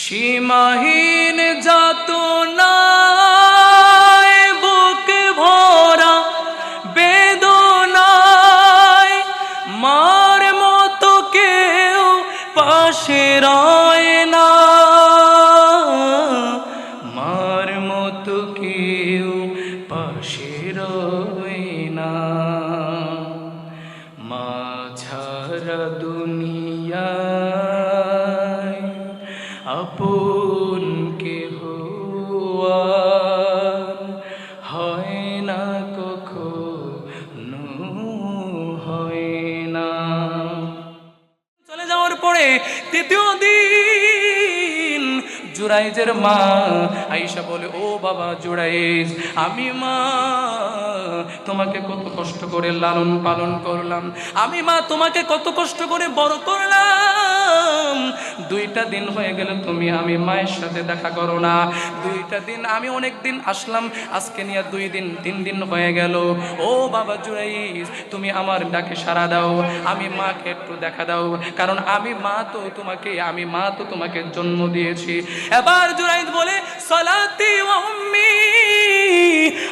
সীমাহীন যত না বুক ভরা বেদনায় মার মতো কেউ পাশে রয় তৃতীয় দিন। জুরাইজের মা আইসা বলে ও বাবা জুরাইজ আমি মা তোমাকে কত কষ্ট করে লালন পালন করলাম। আমি মা, তোমাকে কত কষ্ট করে বড় করলাম। দুইটা দিন হয়ে গেল তুমি আমি মায়ের সাথে দেখা করো না। দুইটা দিন আমি অনেক দিন আসলাম, আজকে নিয়ে দুই দিন, তিন দিন হয়ে গেল। ও বাবা জুরাইজ তুমি আমার ডাকে সাড়া দাও। আমি মাকে একটু দেখা দাও, কারণ আমি মা তো তোমাকে, আমি মা তো তোমাকে জন্ম দিয়েছি। এবার জুরাইজ বলে, সলাতি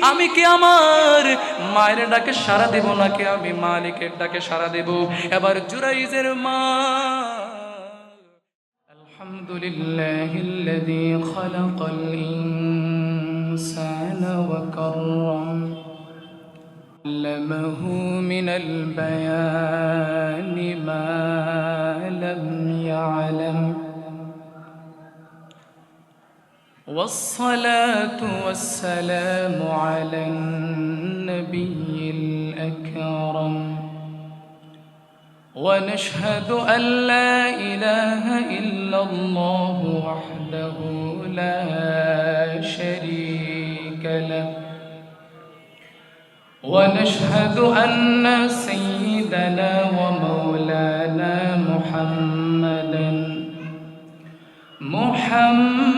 আমি কি আমার মায়ের ডাকে সাড়া দেব নাকি আমি মালিকের ডাকে সাড়া দেব এবার জুরাইজের মা الحمد لله الذي خلق الإنسان وكرم علمه من البيان ما لم يعلم والصلاة والسلام على النبي الأكرم. ونشهد أن لا إله إلا الله وحده لا شريك له. ونشهد أن سيدنا ومولانا محمدا محمدا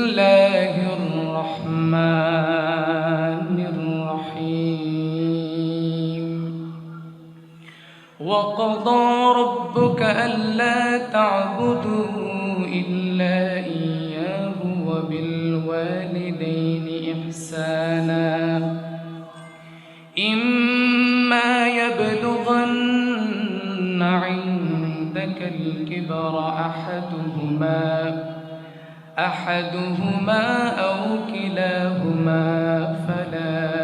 ربك ألا تعبدوا إلا إياه وبالوالدين إحسانا. إما يبلغن عندك الكبر أحدهما أحدهما أو كلاهما فلا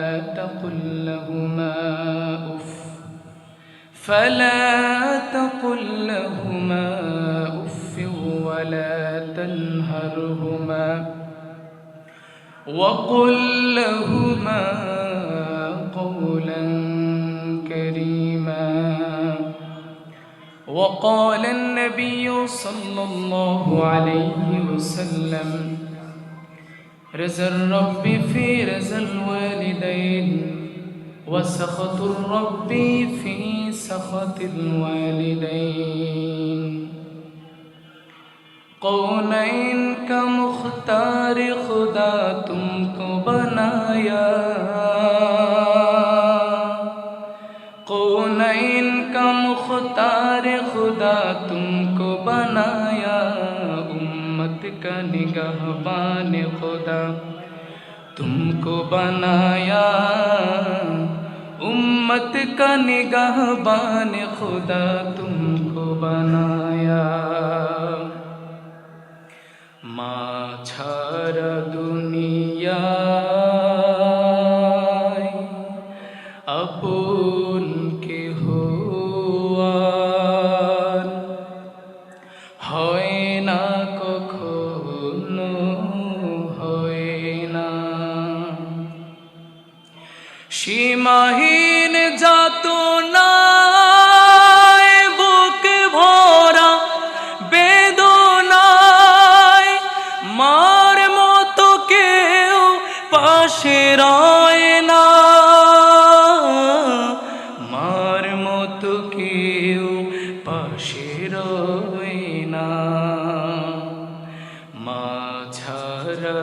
فلا تقل لهما أف ولا تنهرهما وقل لهما قولا كريما وقال النبي صلى الله عليه وسلم رزا الرب في رزا الوالدين وسخط الرب في سخط الوالدين قولين کا مختار خدا تم کو بنایا قولین کا مختار خدا تم کو بنایا امت کا نگہبان خدا تم کو بنایا उम्मत का निगाहबान खुदा तुमको बनाया माँ छारा दुनिया পাশে রয় না। মার মতো কেউ পাশে রয় না। মা ছাড়া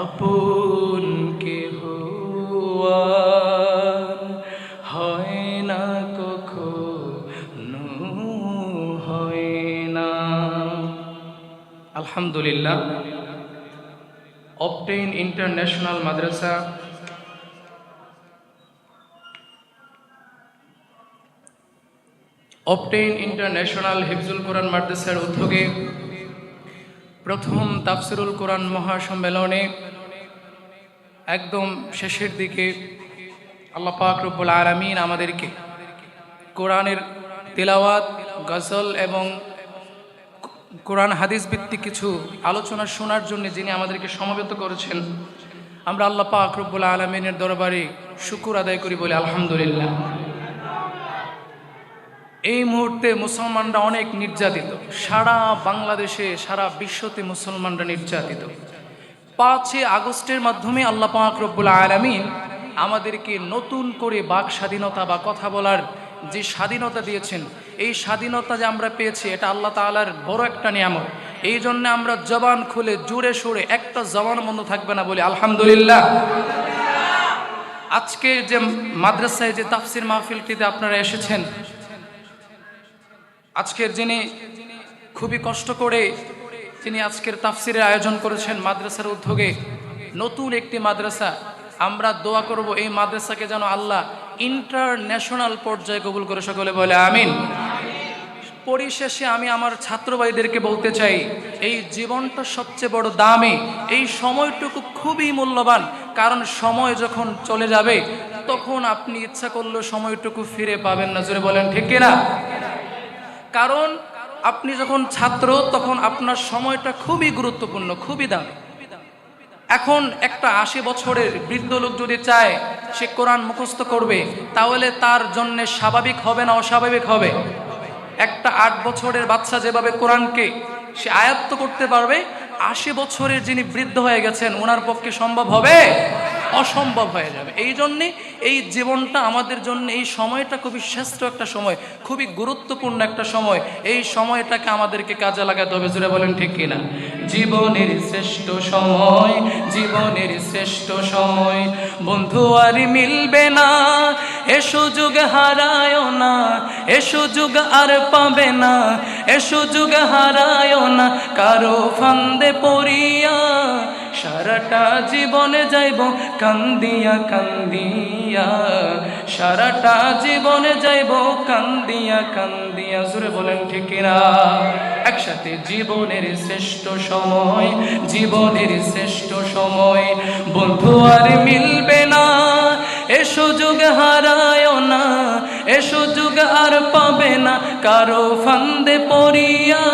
আপন কেহ হয় না, কখনো হয় না। আলহামদুলিল্লাহ। ইন্টারন্যাশনাল মাদ্রাসা অবটেইন ইন্টারন্যাশনাল হিফজুল কোরআন মাদ্রাসার উদ্যোগে প্রথম তাফসিরুল কোরআন মহাসম্মেলনে একদম শেষের দিকে আল্লাহ পাক রব্বুল আলামিন আমাদেরকে কোরআনের তেলাওয়াত, গজল এবং কোরআন, হাদিস ভিত্তিক কিছু আলোচনা শোনার জন্য যিনি আমাদেরকে সমবেত করেছেন, আমরা আল্লাহ পাক রব্বুল আলমিনের দরবারে শুকুর আদায় করি বলে আলহামদুলিল্লাহ। এই মুহূর্তে মুসলমানরা অনেক নির্যাতিত। সারা বাংলাদেশে, সারা বিশ্বতে মুসলমানরা নির্যাতিত। পাঁচই আগস্টের মাধ্যমে আল্লাহ পাক রব্বুল আলামিন আমাদেরকে নতুন করে বাক স্বাধীনতা বা কথা বলার যে স্বাধীনতা দিয়েছেন, এই স্বাধীনতা যে আমরা পেয়েছি, এটা আল্লাহ তাআলার বড় একটা নিয়ামত। এই জন্য আমরা জবান খুলে জুড়ে সুরে, একটা জবান বন্ধ থাকবে না বলি আলহামদুলিল্লাহ। আজকে যে মাদ্রাসায় যে তাফসির মাহফিলটিতে আপনারা এসেছেন, আজকের যিনি খুবই কষ্ট করে তিনি আজকের তাফসিরের আয়োজন করেছেন মাদ্রাসার উদ্যোগে, নতুন একটি মাদ্রাসা, আমরা দোয়া করব এই মাদ্রাসাকে যেন আল্লাহ ইন্টারন্যাশনাল পর্যায়ে কবুল করে সকলে বলে আমিন। পরিশেষে আমি আমার ছাত্র ভাইদেরকে বলতে চাই, এই জীবনটা সবচেয়ে বড় দামি, এই সময়টুকু খুবই মূল্যবান, কারণ সময় যখন চলে যাবে, তখন আপনি ইচ্ছা করলেও সময়টুকু ফিরে পাবেন না। জোরে বলেন, ঠিক কিনা? কারণ আপনি যখন ছাত্র, তখন আপনার সময়টা খুবই গুরুত্বপূর্ণ, খুবই দামি। এখন একটা আশি বছরের বৃদ্ধ লোক যদি চায়, সে কোরআন মুখস্থ করবে, তাহলে তার জন্য স্বাভাবিক হবে না অস্বাভাবিক হবে? একটা আট বছরের বাচ্চা যেভাবে কোরআনকে সে আয়ত্ত করতে পারবে, আশি বছরের যিনি বৃদ্ধ হয়ে গেছেন, ওনার পক্ষে সম্ভব হবে? অসম্ভব হয়ে যাবে। এই জন্যে এই জীবনটা আমাদের জন্য, এই সময়টা খুবই শ্রেষ্ঠ একটা সময়, খুবই গুরুত্বপূর্ণ একটা সময়। এই সময়টাকে আমাদেরকে কাজে লাগাতে হবে জুড়ে বলেন ঠিক কিনা? জীবনের শ্রেষ্ঠ সময়, জীবনের শ্রেষ্ঠ সময়। বন্ধু আর মিলবে না, এ সুযোগ হারায় না, এ সুযোগ আর পাবে না, এ সুযোগ হারায় না। কারও ফান্দে পড়িয়া সারাটা জীবনে যাইব কান্দিয়া কান্দিয়া। সারাটা জীবনে যাইব কান্দিয়া কান্দিয়া। জুড়ে বলেন ঠিক না একসাথে জীবনের শ্রেষ্ঠ সময়, জীবনের শ্রেষ্ঠ সময়। বন্ধু আর মিলবে না, এ সুযোগ হারায় না, এ সুযোগ আর পাবে না। কারও ফান্দে পড়িয়া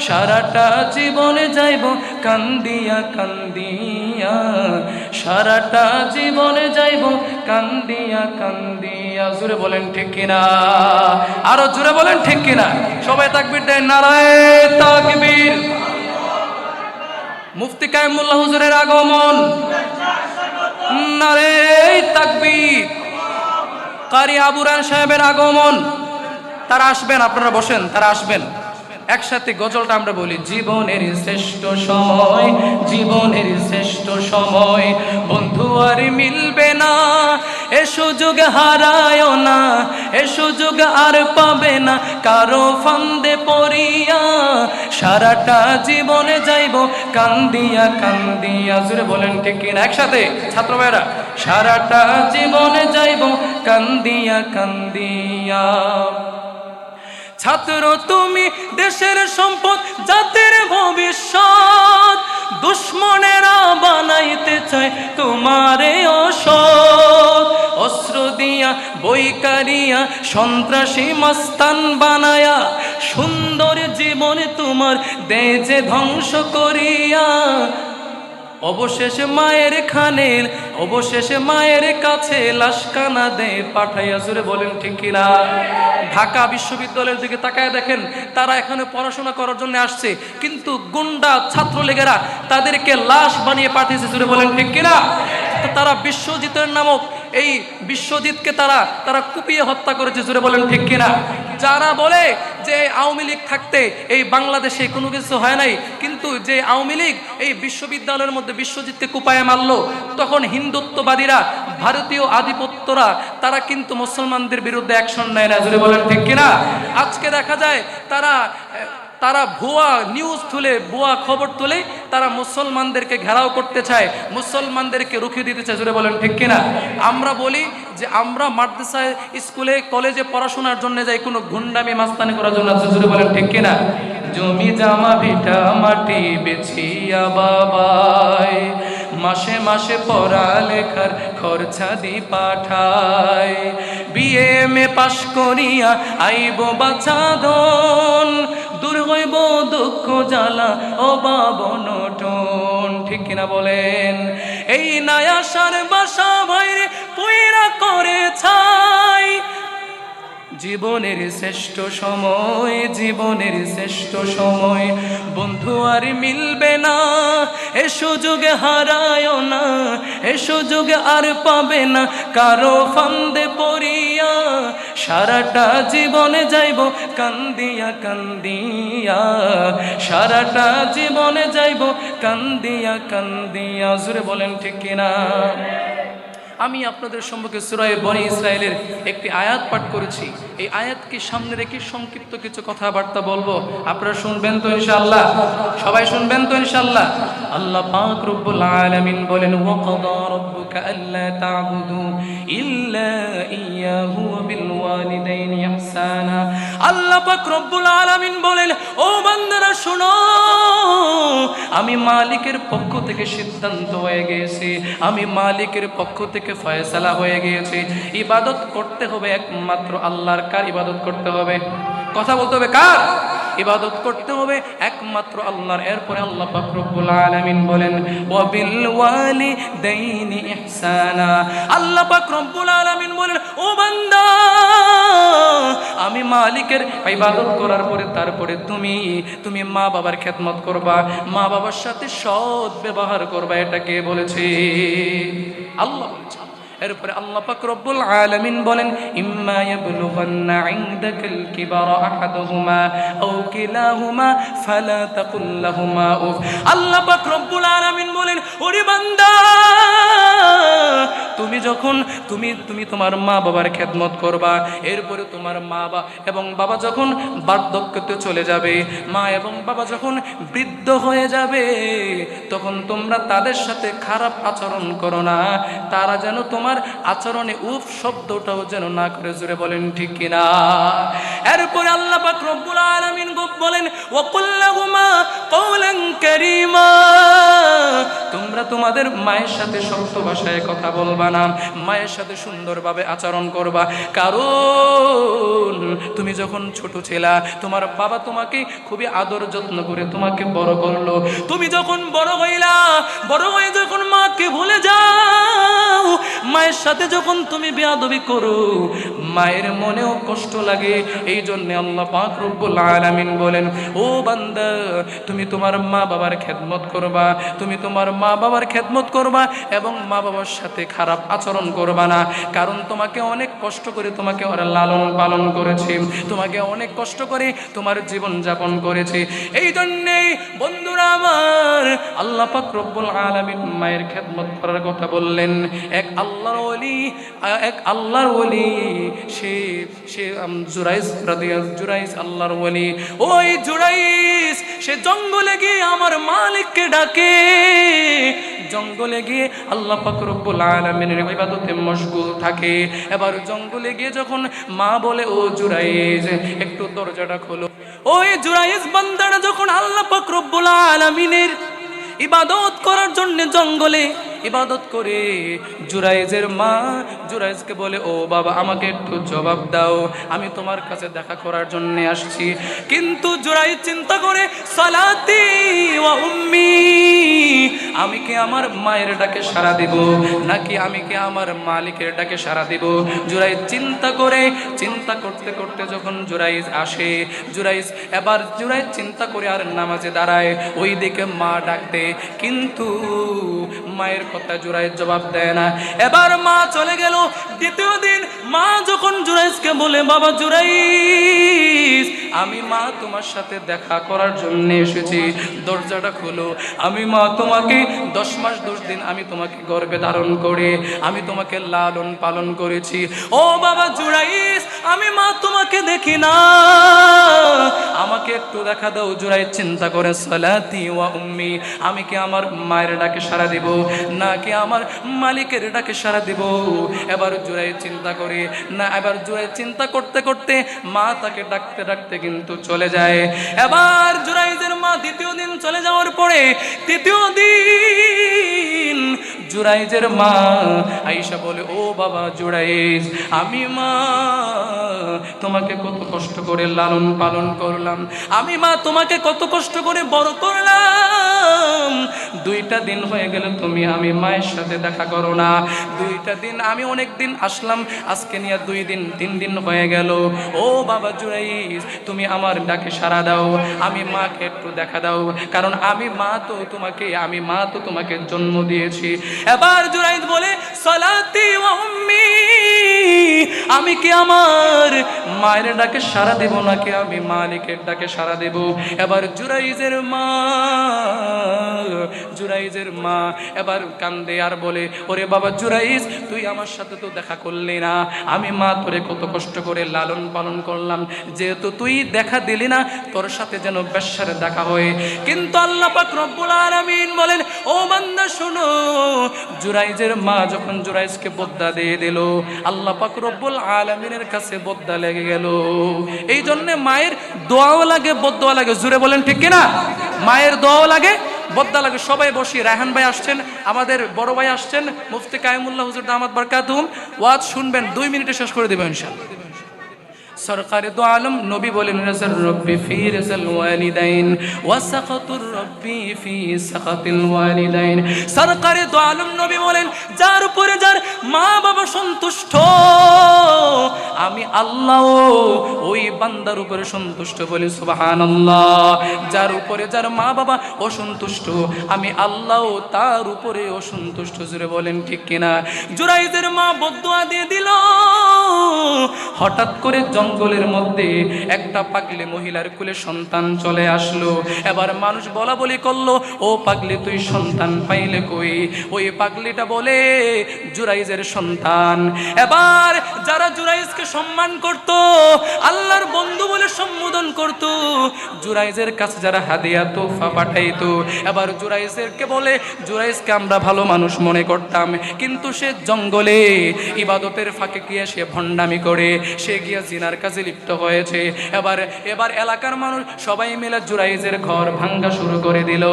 সারাটা জীবনে যাইব কান্দিয়া কান্দিয়া। সারাটা জীবনে যাইব কান্দিয়া কান্দিয়া। জুড়ে বলেন ঠিক কিনা? আরও জুড়ে বলেন ঠিক কিনা? সবাই তাকবির দেন, নারায় তাকবীর। মুফতি কায়মুল্লাহ হুজুরের আগমন। নারে তাকবীর। কারি আবুরান সাহেবের আগমন। তারা আসবেন, আপনারা বসেন, তারা আসবেন। একসাথে গজলটা আমরা বলি, জীবনের শ্রেষ্ঠ সময়, জীবনের শ্রেষ্ঠ সময়, বন্ধু আর মিলবে না, এ সুযোগ হারায় না, এ সুযোগ আর পাবে না, কারও ফান্দে পড়িয়া সারাটা জীবনে যাইব, কান্দিয়া কান্দিয়া। জুড়ে বলেন, ঠিক কিনা? একসাথে ছাত্র ভাইরা সারাটা জীবনে যাইব, কান্দিয়া কান্দিয়া। ছাত্র তুমি দেশের সম্পদ, জাতির ভবিষ্যৎ। দুশ্মনেরা বানাইতে চায় তোমারে অসৎ। অস্ত্র দিয়া বৈকারিয়া সন্ত্রাসী মাস্তান বানায়া, সুন্দর জীবনে তোমার দেজে ধ্বংস করিয়া। অবশেষে মায়ের খানের অবশেষে মায়ের কাছে লাশকানা দে পাঠাইয়া জুড়ে বলেন, ঠিক কিনা? ঢাকা বিশ্ববিদ্যালয়ের দিকে তাকায় দেখেন, তারা এখানে পড়াশোনা করার জন্য আসছে, কিন্তু গুন্ডা ছাত্রলীগেরা তাদেরকে লাশ বানিয়ে পাঠিয়েছে জুড়ে বলেন, ঠিক কিনা? তারা বিশ্বজিতের নামক এই বিশ্বজিৎকে তারা তারা কুপিয়ে হত্যা করেছে জুড়ে বলেন ঠিক কিনা? যারা বলে যে আওয়ামী লীগ থাকতে এই বাংলাদেশে কোনো কিছু হয় নাই, কিন্তু যে আওয়ামী লীগ এই বিশ্ববিদ্যালয়ের মধ্যে বিশ্বজিৎকে কুপায়ে মারলো, তখন হিন্দুত্ববাদীরা, ভারতীয় আধিপত্যরা, তারা কিন্তু মুসলমানদের বিরুদ্ধে অ্যাকশন নেয় না জুড়ে বলেন ঠিক কিনা? আজকে দেখা যায় তারা তারা ভুয়া নিউজ তুলে, ভুয়া খবর তুলে তারা মুসলমানদেরকে ঘেরাও করতে চায়, মুসলমানদেরকে রুখে দিতে চায়। জুড়ে বলেন, ঠিক কিনা? আমরা বলি যে আমরা মাদ্রাসায়, স্কুলে, কলেজে পড়াশোনার জন্য যাই, কোনো গুন্ডামি, মাস্তানি করার জন্য জুড়ে বলেন, ঠিক কিনা? জমি, জামা, ভিটা, মাটি বেছিয়া বাবাই। মাসে মাসে পড়ালেখার খরচা দি পাঠায় বিএ মে পাশ করিয়া আইব বাছাদন দূর হইব দুঃখ, জ্বালা ও বাবনটন ঠিক কিনা বলেন? এই নায়াসার বাসা ভাইরে পুইরা করে ছাই। জীবনের শ্রেষ্ঠ সময়, জীবনের শ্রেষ্ঠ সময় বন্ধু আর মিলবে না। সুযোগ হারায় না, এ সুযোগ আর পাবে না। কারও ফান্দে পড়িয়া সারাটা জীবনে যাইব, কান্দিয়া কান্দিয়া। সারাটা জীবনে যাইব, কান্দিয়া কান্দিয়া। জুড়ে বলেন ঠিক কিনা? আমি আপনাদের সম্মুখে সুরায় বনি ইসরায়েলের একটি আয়াত পাঠ করেছি। এই আয়াতকে সামনে রেখে সংক্ষিপ্ত কিছু কথাবার্তা বলব। আপনারা শুনবেন তো ইনশাআল্লাহ? সবাই শুনবেন তো ইনশাআল্লাহ? আল্লাহ পাক রব্বুল আলামিন বলেন রাব্বুকা আল্লা তা'বুদু ইল্লা ইয়াহু ওয়া বিল ওয়ালিদাইনি ইহসানা। আল্লাহ পাক রব্বুল আলামিন বলেন, ও বান্দারা, শুনো, আমি মালিকের পক্ষ থেকে সিদ্ধান্ত হয়ে গিয়েছি। আমি মালিকের পক্ষ থেকে ফয়সালা হয়ে গিয়েছে। ইবাদত করতে হবে একমাত্র আল্লাহর কার ইবাদত করতে হবে? কথা বলতে হবে কার? ইবাদত করতে হবে একমাত্র আল্লাহর। এরপরে আল্লাহ পাক রব্বুল আলামিন বলেন ওয়াবিল ওয়ালিদাইনি ইহসানা। আল্লাহ পাক রব্বুল আলামিন বলেন ও বান্দা, আমি মালিকের ইবাদত করার পরে তারপরে তুমি তুমি মা বাবার খেদমত করবা, মা বাবার সাথে সৎ ব্যবহার করবা, এটা কে বলেছে? আল্লাহ বলেছে। এরপরে আল্লাহ পাক রব্বুল আলামিন বলেন, ইম্মা ইয়াবলুগান্না ইনদাকাল কিবারা আহাদুহুমা আও কিলাহুমা ফালা তাকুল লাহুমা উফ। আল্লাহ পাক রব্বুল আলামিন বলেন, ওরে বান্দা, তুমি যখন, তুমি তুমি তোমার মা বাবার খেদমত করবা, এরপরে তোমার মা বা এবং বাবা যখন বার্ধক্যতে চলে যাবে, মা এবং বাবা যখন বৃদ্ধ হয়ে যাবে, তখন তোমরা তাদের সাথে খারাপ আচরণ করো না। তারা যেন তোমার আচরণে উফ শব্দটাও যেন না করে জুড়ে বলেন ঠিক কিনা। এরপরে আল্লাহ রব্বুল আলামিন বলেন কারীমা। তোমরা তোমাদের মায়ের সাথে শক্ত ভাষায় কথা বলবা না, মায়ের সাথে সুন্দরভাবে আচরণ করবা। কারণ তুমি যখন ছোট ছিলা, তোমার বাবা তোমাকে খুবই আদর যত্ন করে তোমাকে বড় করল। তুমি যখন বড় হইলা, বড় হয়ে যখন মাকে ভুলে যাও মায়ের সাথে যখন তুমি বেয়াদবি করো, মায়ের মনেও কষ্ট লাগে। এই জন্য আল্লাহ পাক রব্বুল আলামিন বলেন, ও বান্দা, তুমি তোমার মা বাবার খেদমত করবা, তুমি তোমার মা বাবার খেদমত করবা এবং মা বাবার সাথে খারাপ আচরণ করবা না। কারণ তোমাকে অনেক কষ্ট করে তোমাকে ওরা লালন পালন করেছে। তোমাকে অনেক কষ্ট করে তোমার জীবন যাপন করেছে। এই জন্যেই বন্ধুরা আমার, আল্লাহ পাক আলামিন মায়ের খেদমত করার কথা বললেন। এক আল্লাহর ওলি, এক আল্লাহর ওলি, সে সে জুরাইস জুরাইস আল্লাহর ওলি। ওই জুরাইস সে জঙ্গলে গিয়ে আমার মালিককে ডাকে। জঙ্গলে গিয়ে আল্লাহ পাক আলমিনের ইবাদতে মশগুল থাকে। এবার জঙ্গলে গিয়ে যখন মা বলে, ও জুরাইজ, একটু দরজাটা খোলো। ওই জুরাইজ বান্দারা যখন আল্লাহ আলমিনের আলামিনের ইবাদত করার জন্য জঙ্গলে ইবাদত করে। জুরাইজের মা জুরাইজকে বলে, ও বাবা, আমাকে একটু জবাব দাও। আমি তোমার কাছে দেখা করার জন্য আসছি। কিন্তু জুরাইজ চিন্তা করে, সালাতি উম্মি, আমি কি আমার মায়ের ডাকে সাড়া দিব, নাকি আমি কি আমার মালিকের ডাকে সাড়া দিব? জুরাইজ চিন্তা করে, চিন্তা করতে করতে যখন জুরাইজ আসে, জুরাইজ এবার জুরাইজ চিন্তা করে আর নামাজে দাঁড়ায়। ওই দিকে মা ডাকতে কিন্তু মায়ের কথা জুরাইজ জবাব দেয় না। এবার মা চলে গেল। দ্বিতীয় দিন মা যখন জুরাইজকে বলে, বাবা জুরাইজ আমি মা তোমার সাথে দেখা করার জন্য এসেছি। দরজাটা খুলো। আমি মা তোমাকে দশ মাস দশ দিন আমি তোমাকে গর্বে ধারণ করে। আমি তোমাকে লালন পালন করেছি। ও বাবা জুরাইস আমি মা তোমাকে দেখি না। আমাকে একটু দেখা দাও। জুরাই চিন্তা করে, সালাতি ওয়া উম্মি, আমি কি আমার মায়ের ডাকে সারা দিব? নাকি আমার মালিকের ডাকে সারা দিব। এবার জুরাই চিন্তা করে, না, এবার জুরাই চিন্তা করতে করতে মা তাকে ডাকতে ডাকতে কিন্তু চলে যায়। এবার জুরাইজের মা দ্বিতীয় দিন চলে যাওয়ার পরে তৃতীয় দিন জুরাইজের মা আইসা বলে, ও বাবা জুরাইজ, আমি মা তোমাকে কত কষ্ট করে লালন পালন করলাম। আমি মা, তোমাকে কত কষ্ট করে বড় করলাম। দুইটা দিন হয়ে গেল তুমি আমি মায়ের সাথে দেখা করো না। দুইটা দিন আমি অনেক দিন আসলাম, আজকে নিয়ে দুই দিন, তিন দিন হয়ে গেল। ও বাবা জুরাইজ তুমি আমার ডাকে সাড়া দাও। আমি মাকে একটু দেখা দাও, কারণ আমি মা তো তোমাকে, আমি মা তো তোমাকে জন্ম দিয়েছি। এবার জুরাইজ বলে, সলাতি আমি কি আমার মায়ের ডাকে সারা দেব নাকি আমি মালিকের ডাকে সারা দেব? এবার জুরাইজের মা জুরাইজের মা এবার কান্দে আর বলে, ওরে বাবা জুরাইজ, তুই আমার সাথে তো দেখা করলি না। আমি মা তোরে কত কষ্ট করে লালন পালন করলাম। যেহেতু তুই দেখা দিলি না, তোর সাথে যেন বেশ্যার দেখা হয়। কিন্তু আল্লাহ পাক রব্বুল আলামিন বলেন, ও বান্দা, শোনো, জুরাইজের মা যখন জুরাইজকে বদ্দা দিয়ে দিল, আল্লাহ পাক রব্বুল আলামিনের কাছে বদ্দা লেগে গেল। এই জন্য মায়ের দোয়াও লাগে বদোয়া লাগে। জুড়ে বলেন, ঠিক কিনা? মায়ের দোয়াও লাগে বদ্দা লাগে। সবাই বসি রায়হান ভাই আসছেন, আমাদের বড় ভাই আসছেন, মুফতি কায়মুল্লাহ হুজুর দামাদ বারকাতুম। ওয়াজ শুনবেন, দুই মিনিটে শেষ করে দেবেন ইনশাআল্লাহ সরকারে দো আলম, নবী বলেন রাজাল রব্বি ফি রাজাল ওয়ালিদাইন ওয়া সাকাতুর রব্বি ফি সাকাতিল ওয়ালিদাইন। সরকারে দো আলম, নবী বলেন, যার উপরে যার মা বাবা সন্তুষ্ট, আমি আল্লাহ ওই বান্দার উপরে সন্তুষ্ট বলি, সুবহানাল্লাহ। যার উপরে যার মা বাবা অসন্তুষ্ট, আমি আল্লাহ তার উপরে অসন্তুষ্ট। জুড়ে বলেন, ঠিক কিনা? জুরাইদের মা বদুয়া দিয়ে দিল। হঠাৎ করে জঙ্গলের মধ্যে একটা পাগলি মহিলার কুলে সন্তান চলে আসলো। এবার মানুষ বলা বলি করল, ও পাগলি, তুই সন্তান পাইলে কই? ওই পাগলিটা বলে, জুরাইজের সন্তান। এবার যারা জুরাইজকে সম্মান করত, আল্লাহর বন্ধু বলে সম্বোধন করত, জুরাইজের কাছে যারা হাদিয়া তোফা পাঠাইতো, এবার জুরাইজেরকে বলে, জুরাইজকে আমরা ভালো মানুষ মনে করতাম, কিন্তু সে জঙ্গলে ইবাদতের ফাঁকে গিয়ে সে ভণ্ডামি করে, সে গিয়ে জিনার কাজে লিপ্ত হয়েছে। এবার এবার এলাকার মানুষ সবাই মিলে জুরাইজের ঘর ভাঙ্গা শুরু করে দিল।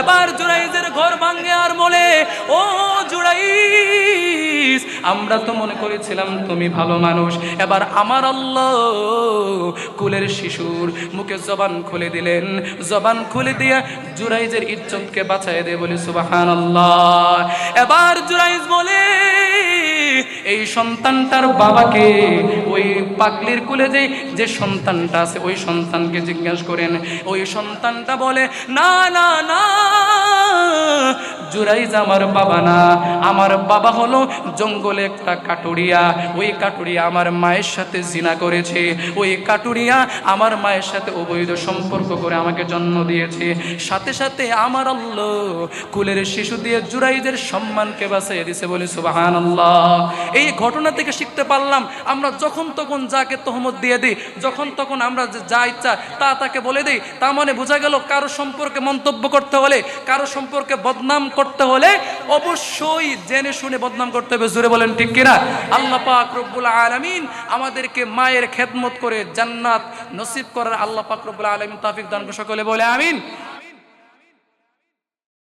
এবার জুরাইজের ঘর ভাঙ্গে আর বলে ও জুরাইজ, আমরা তো মনে করেছিলাম তুমি ভালো মানুষ। এবার আমার আল্লাহ কুলের শিশুর মুখে জবান খুলে দিলেন। জবান খুলে দিয়ে জুরাইজের ইজ্জতকে বাঁচাই দে বলে সুবাহান আল্লাহ এবার জুরাইজ বলে এই সন্তানটার বাবাকে ওই পাগলির কুলে যে যে সন্তানটা আছে, ওই সন্তানকে জিজ্ঞাসা করেন। ওই সন্তানটা বলে, না না না, জুরাইজ আমার বাবা না। আমার বাবা হলো জঙ্গলে একটা কাটুরিয়া। ওই কাটুরিয়া আমার মায়ের সাথে জিনা করেছে। ওই কাটুরিয়া আমার মায়ের সাথে অবৈধ সম্পর্ক করে আমাকে জন্ম দিয়েছে। সাথে সাথে আমার আল্লাহ কুলের শিশু দিয়ে জুরাইজের সম্মানকে বাঁচিয়ে দিছে বলে সুবাহান আল্লাহ এই ঘটনা থেকে শিখতে পারলাম, আমরা যখন তখন যাকে তহমত দিয়ে দিই, যখন তখন আমরা যে যা ইচ্ছা তা তাকে বলে দিই, তা মানে বোঝা গেল কারও সম্পর্কে মন্তব্য করতে হলে, কারও সম্পর্কে বদনাম করতে হলে অবশ্যই জেনে শুনে বদনাম করতে হবে জুড়ে বলেন ঠিক কিনা? আল্লাহ পাক রব্বুল আলামিন আমাদেরকে মায়ের খেদমত করে জান্নাত নসিব করার আল্লাহ পাক রব্বুল আলামিন তাফিক দান সকলে বলে আমিন।